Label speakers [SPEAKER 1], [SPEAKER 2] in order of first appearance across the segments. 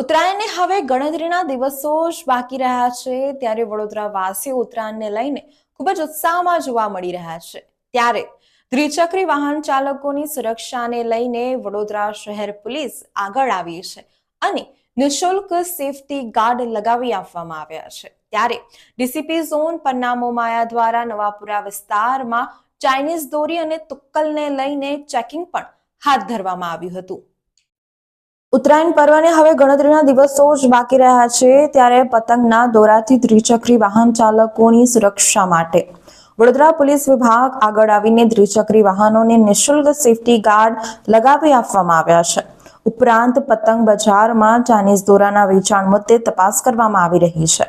[SPEAKER 1] ઉત્તરાયણને હવે ગણતરીના દિવસો જ બાકી રહ્યા છે. ત્યારે વડોદરા વાસીઓ ઉત્તરાયણને લઈને ખૂબ જ ઉત્સાહમાં જોવા મળી રહ્યા છે. ત્યારે દ્વિચક્રી વાહન ચાલકોની સુરક્ષાને લઈને વડોદરા શહેર પોલીસ આગળ આવી છે અને નિઃશુલ્ક સેફટી ગાર્ડ લગાવી આપવામાં આવ્યા છે. ત્યારે ડીસીપી ઝોન પન્ના માયા દ્વારા નવાપુરા વિસ્તારમાં ચાઇનીઝ દોરી અને તુક્કલને લઈને ચેકિંગ પણ હાથ ધરવામાં આવ્યું હતું. ઉત્તરાયણ પર્વને હવે ગણતરીના દિવસો જ બાકી રહ્યા છે, ત્યારે પતંગના દોરાથી દ્વિચક્રી વાહન ચાલકોની સુરક્ષા માટે. વડોદરા પોલીસ વિભાગ આગળ આવીને દ્વિચક્રી વાહનોને નિઃશુલ્ક સેફટી ગાર્ડ લગાવી આપવામાં આવ્યા છે. ઉપરાંત પતંગ બજારમાં ચાઇનીઝ દોરાના વેચાણ મુદ્દે તપાસ કરવામાં આવી રહી છે.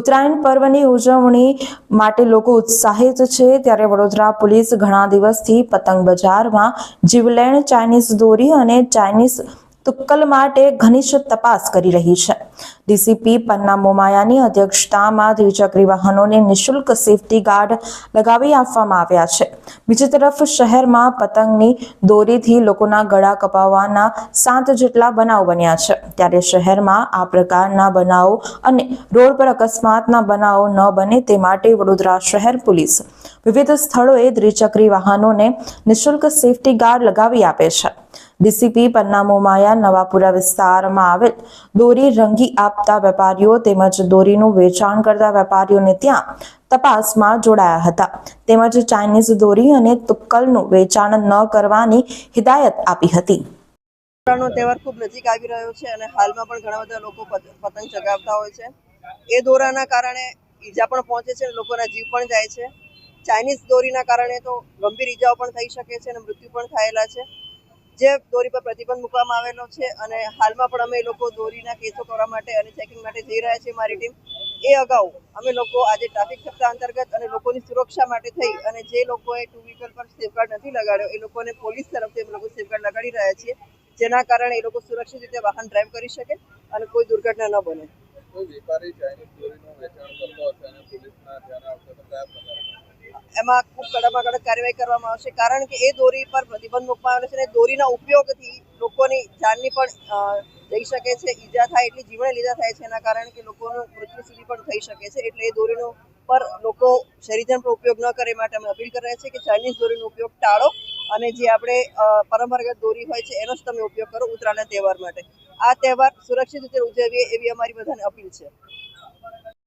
[SPEAKER 1] ઉત્તરાયણ પર્વની ઉજવણી માટે લોકો ઉત્સાહિત છે, ત્યારે વડોદરા પોલીસ ઘણા દિવસથી પતંગ બજારમાં જીવલેણ ચાઇનીઝ દોરી અને ચાઇનીઝ તુક્કલ માટે ઘનિષ્ઠ તપાસ કરી રહી છે. ડીસીપી પન્ના મોમાયાની અધ્યક્ષતામાં દ્વિચક્રી વાહનોને નિઃશુલ્ક સેફટી ગાર્ડ લગાવી આપવામાં આવ્યા છે. બીજી તરફ શહેરમાં પતંગની દોરીથી લોકોના ગળા કપાવવાના સાત જેટલા બનાવ બન્યા છે. ત્યારે શહેરમાં આ પ્રકારના બનાવો અને રોડ પર અકસ્માતના બનાવો ન બને તે માટે વડોદરા શહેર પોલીસ વિવિધ સ્થળોએ દ્વિચક્રી વાહનોને નિઃશુલ્ક સેફટી ગાર્ડ લગાવી આપે છે. ડીસીપી પન્નામોમાયા નવાપુરા વિસ્તારમાં આવેલ દોરી રંગી આપતા વેપારીઓ તેમજ દોરીનું વેચાણ કરતા વેપારીઓને ત્યાં તપાસમાં જોડાયા હતા. તેમજ ચાઇનીઝ દોરી અને તુક્કલનું વેચાણ ન કરવાની હિદાયત આપી હતી.
[SPEAKER 2] દોરાનો તહેવાર ખૂબ નજીક આવી રહ્યો છે અને હાલમાં પણ ઘણા બધા લોકો પત- પતંગ ચગાવતા હોય છે. એ દોરાના કારણે ઈજા પણ પહોંચે છે અને લોકોના જીવ પણ જાય છે. ચાઇનીઝ દોરીના કારણે તો ગંભીર ઈજાઓ પણ થઈ શકે છે અને મૃત્યુ પણ થયેલા છે. જે દોરી પર પ્રતિબંધ મૂકવામાં આવેલો છે અને હાલમાં પણ અમે લોકો દોરીના કેસો કરવા માટે અને ચેકિંગ માટે જઈ રહ્યા છીએ મારી ટીમ એ અગાઉ અમે લોકો આજે ટ્રાફિક સપ્તાહ અંતર્ગત અને લોકોની સુરક્ષા માટે થઈ અને જે લોકોએ ટુ વ્હીકલ પર સેફગાર્ડ નથી લગાડ્યો, એ લોકોને પોલીસ તરફથી અમે લોકો સેફગાર્ડ લગાડી રહ્યા છીએ, જેના કારણે એ લોકો સુરક્ષિત રીતે વાહન ડ્રાઈવ કરી શકે અને કોઈ દુર્ઘટના ન બને.
[SPEAKER 3] કોઈ વેપારી ચાઇનીઝ દોરીનું વેચાણ કરતો હશે અને પોલીસના ધ્યાન આવશે તો કયા પ્રકારે?
[SPEAKER 2] એમાં ખૂબ કડકમાં કડક કાર્યવાહી કરવામાં આવશે. કારણ કે એ દોરી પર પ્રતિબંધ મૂકવામાં આવે છે અને દોરીના ઉપયોગથી લોકોની જાનની પણ જઈ શકે છે, ઈજા થાય એટલી જીવને લીધા થાય છે. એના કારણે કે લોકોનું મૃત્યુ સુધી પણ થઈ શકે છે. એટલે એ દોરીનો પર લોકો શરીરજન પર ઉપયોગ ન કરે માટે અમે અપીલ કરી રહ્યા છીએ કે ચાઇનીઝ દોરીનો ઉપયોગ ટાળો અને જે આપણે પરંપરાગત દોરી હોય છે એનો જ તમે ઉપયોગ કરો ઉત્તરાયણના તહેવાર માટે. આ તહેવાર સુરક્ષિત રીતે ઉજવીએ એવી અમારી બધાને અપીલ છે.